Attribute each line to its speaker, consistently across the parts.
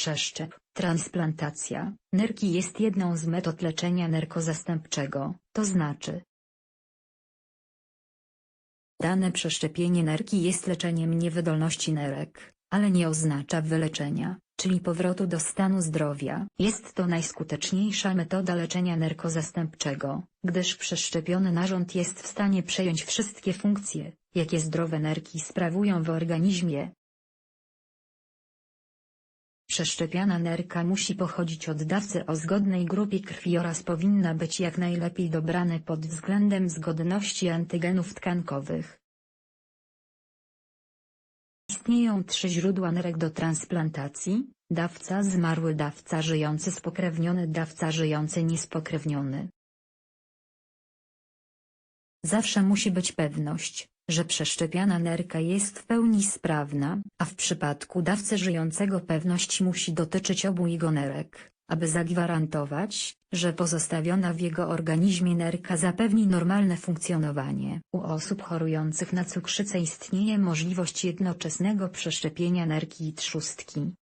Speaker 1: Przeszczep, transplantacja, nerki jest jedną z metod leczenia nerkozastępczego, to znaczy Dane przeszczepienie nerki jest leczeniem niewydolności nerek, ale nie oznacza wyleczenia, czyli powrotu do stanu zdrowia. Jest to najskuteczniejsza metoda leczenia nerkozastępczego, gdyż przeszczepiony narząd jest w stanie przejąć wszystkie funkcje, jakie zdrowe nerki sprawują w organizmie. Przeszczepiana nerka musi pochodzić od dawcy o zgodnej grupie krwi oraz powinna być jak najlepiej dobrane pod względem zgodności antygenów tkankowych. Istnieją trzy źródła nerek do transplantacji, dawca zmarły dawca żyjący spokrewniony dawca żyjący niespokrewniony. Zawsze musi być pewność, że przeszczepiana nerka jest w pełni sprawna, a w przypadku dawcy żyjącego pewność musi dotyczyć obu jego nerek, aby zagwarantować, że pozostawiona w jego organizmie nerka zapewni normalne funkcjonowanie. U osób chorujących na cukrzycę istnieje możliwość jednoczesnego przeszczepienia nerki i trzustki.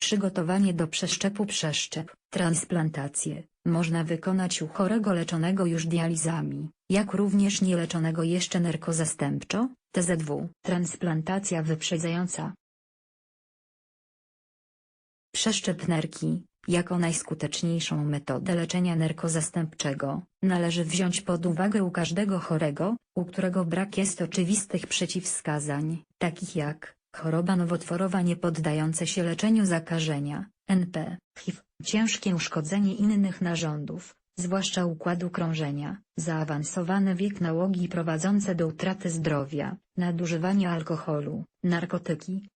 Speaker 1: Przygotowanie do przeszczepu Przeszczep, transplantację, można wykonać u chorego leczonego już dializami, jak również nieleczonego jeszcze nerkozastępczo, TZW. Transplantacja wyprzedzająca. Przeszczep nerki, jako najskuteczniejszą metodę leczenia nerkozastępczego, należy wziąć pod uwagę u każdego chorego, u którego brak jest oczywistych przeciwwskazań, takich jak choroba nowotworowa niepoddające się leczeniu zakażenia, NP, HIV, ciężkie uszkodzenie innych narządów, zwłaszcza układu krążenia, zaawansowany wiek nałogi prowadzące do utraty zdrowia, nadużywanie alkoholu, narkotyki,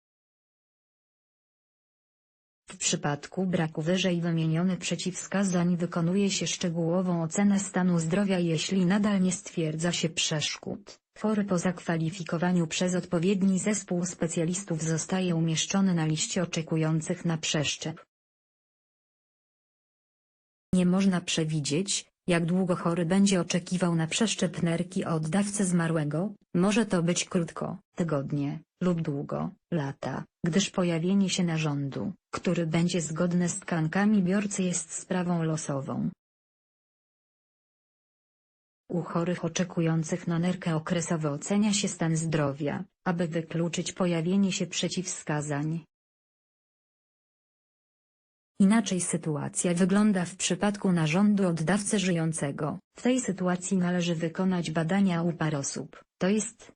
Speaker 1: w przypadku braku wyżej wymienionych przeciwwskazań wykonuje się szczegółową ocenę stanu zdrowia jeśli nadal nie stwierdza się przeszkód. Chory po zakwalifikowaniu przez odpowiedni zespół specjalistów zostaje umieszczony na liście oczekujących na przeszczep. Nie można przewidzieć, jak długo chory będzie oczekiwał na przeszczep nerki od dawcy zmarłego, może to być krótko, tygodnie, lub długo, lata, gdyż pojawienie się narządu, który będzie zgodny z tkankami biorcy jest sprawą losową. U chorych oczekujących na nerkę okresowo ocenia się stan zdrowia, aby wykluczyć pojawienie się przeciwwskazań. Inaczej sytuacja wygląda w przypadku narządu oddawcy żyjącego. W tej sytuacji należy wykonać badania u par osób, to jest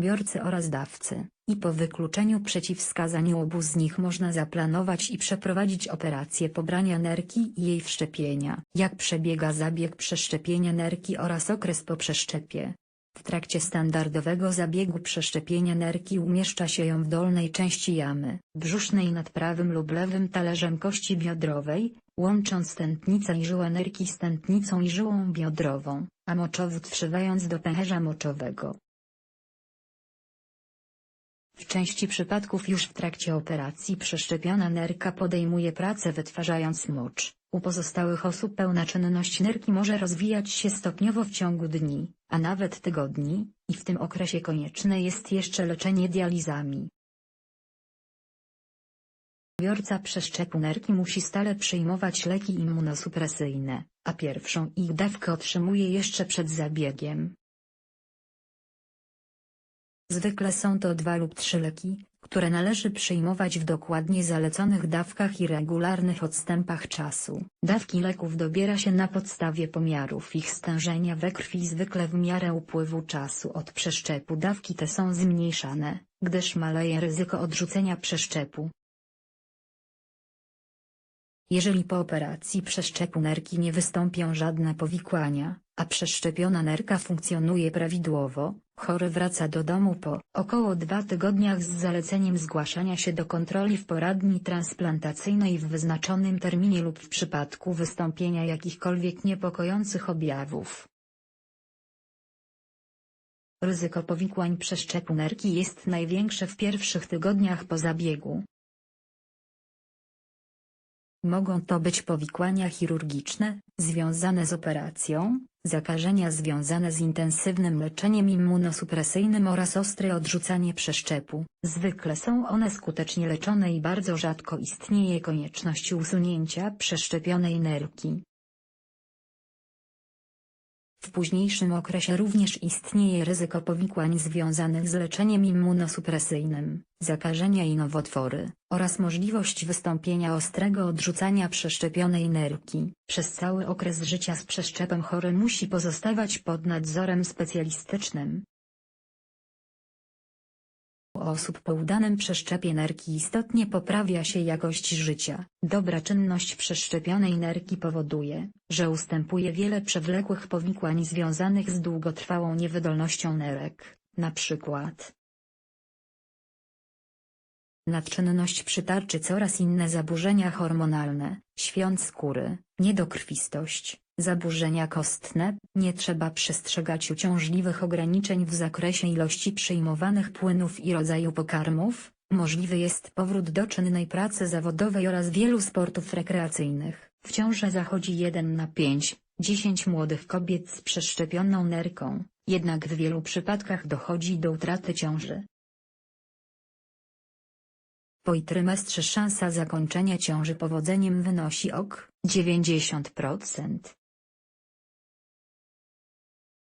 Speaker 1: biorcy oraz dawcy, i po wykluczeniu przeciwwskazań obu z nich można zaplanować i przeprowadzić operację pobrania nerki i jej wszczepienia. Jak przebiega zabieg przeszczepienia nerki oraz okres po przeszczepie? W trakcie standardowego zabiegu przeszczepienia nerki umieszcza się ją w dolnej części jamy brzusznej nad prawym lub lewym talerzem kości biodrowej, łącząc tętnicę i żyłę nerki z tętnicą i żyłą biodrową, a moczowód wszywając do pęcherza moczowego. W części przypadków już w trakcie operacji przeszczepiona nerka podejmuje pracę wytwarzając mocz. U pozostałych osób pełna czynność nerki może rozwijać się stopniowo w ciągu dni, a nawet tygodni, i w tym okresie konieczne jest jeszcze leczenie dializami. Biorca przeszczepu nerki musi stale przyjmować leki immunosupresyjne, a pierwszą ich dawkę otrzymuje jeszcze przed zabiegiem. Zwykle są to dwa lub trzy leki, które należy przyjmować w dokładnie zaleconych dawkach i regularnych odstępach czasu. Dawki leków dobiera się na podstawie pomiarów ich stężenia we krwi zwykle w miarę upływu czasu od przeszczepu dawki te są zmniejszane, gdyż maleje ryzyko odrzucenia przeszczepu. Jeżeli po operacji przeszczepu nerki nie wystąpią żadne powikłania, a przeszczepiona nerka funkcjonuje prawidłowo, chory wraca do domu po około dwa tygodniach z zaleceniem zgłaszania się do kontroli w poradni transplantacyjnej w wyznaczonym terminie lub w przypadku wystąpienia jakichkolwiek niepokojących objawów. Ryzyko powikłań przeszczepu nerki jest największe w pierwszych tygodniach po zabiegu. Mogą to być powikłania chirurgiczne, związane z operacją, zakażenia związane z intensywnym leczeniem immunosupresyjnym oraz ostre odrzucanie przeszczepu. Zwykle są one skutecznie leczone i bardzo rzadko istnieje konieczność usunięcia przeszczepionej nerki. W późniejszym okresie również istnieje ryzyko powikłań związanych z leczeniem immunosupresyjnym, zakażenia i nowotwory, oraz możliwość wystąpienia ostrego odrzucania przeszczepionej nerki. Przez cały okres życia z przeszczepem chory musi pozostawać pod nadzorem specjalistycznym. Osób po udanym przeszczepie nerki istotnie poprawia się jakość życia. Dobra czynność przeszczepionej nerki powoduje, że ustępuje wiele przewlekłych powikłań związanych z długotrwałą niewydolnością nerek, np. nadczynność przytarczy coraz inne zaburzenia hormonalne, świąt skóry, niedokrwistość, zaburzenia kostne, nie trzeba przestrzegać uciążliwych ograniczeń w zakresie ilości przyjmowanych płynów i rodzaju pokarmów, możliwy jest powrót do czynnej pracy zawodowej oraz wielu sportów rekreacyjnych. W ciążę zachodzi 1 na 5, 10 młodych kobiet z przeszczepioną nerką, jednak w wielu przypadkach dochodzi do utraty ciąży. Po i trymestrze szansa zakończenia ciąży powodzeniem wynosi ok. 90%.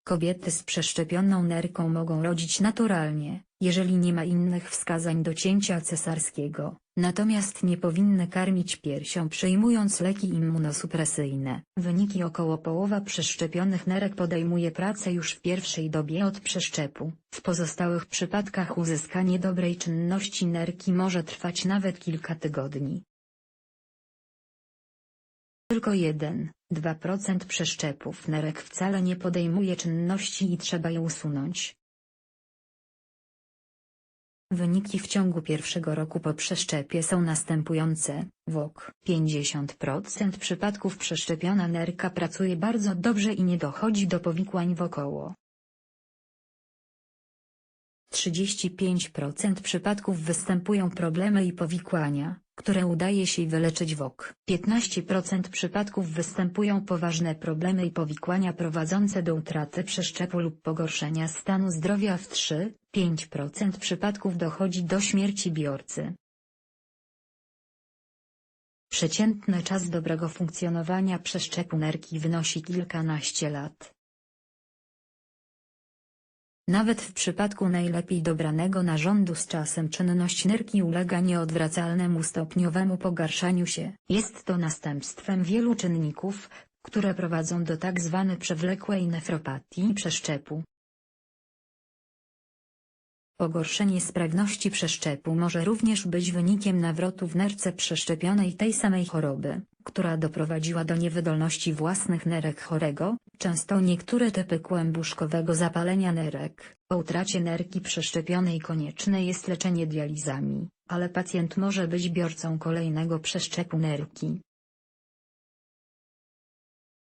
Speaker 1: Kobiety z przeszczepioną nerką mogą rodzić naturalnie, jeżeli nie ma innych wskazań do cięcia cesarskiego, natomiast nie powinny karmić piersią przyjmując leki immunosupresyjne. Wyniki około połowa przeszczepionych nerek podejmuje pracę już w pierwszej dobie od przeszczepu. W pozostałych przypadkach uzyskanie dobrej czynności nerki może trwać nawet kilka tygodni. Tylko 1-2% przeszczepów nerek wcale nie podejmuje czynności i trzeba je usunąć. Wyniki w ciągu pierwszego roku po przeszczepie są następujące. WOK 50% przypadków przeszczepiona nerka pracuje bardzo dobrze i nie dochodzi do powikłań wokoło. 35% przypadków występują problemy i powikłania, które udaje się wyleczyć WOK. 15% przypadków występują poważne problemy i powikłania prowadzące do utraty przeszczepu lub pogorszenia stanu zdrowia w 3-5% przypadków dochodzi do śmierci biorcy. Przeciętny czas dobrego funkcjonowania przeszczepu nerki wynosi kilkanaście lat. Nawet w przypadku najlepiej dobranego narządu z czasem czynność nerki ulega nieodwracalnemu stopniowemu pogarszaniu się. Jest to następstwem wielu czynników, które prowadzą do tzw. przewlekłej nefropatii przeszczepu. Pogorszenie sprawności przeszczepu może również być wynikiem nawrotu w nerce przeszczepionej tej samej choroby, która doprowadziła do niewydolności własnych nerek chorego, często niektóre typy kłębuszkowego zapalenia nerek. Po utracie nerki przeszczepionej konieczne jest leczenie dializami, ale pacjent może być biorcą kolejnego przeszczepu nerki.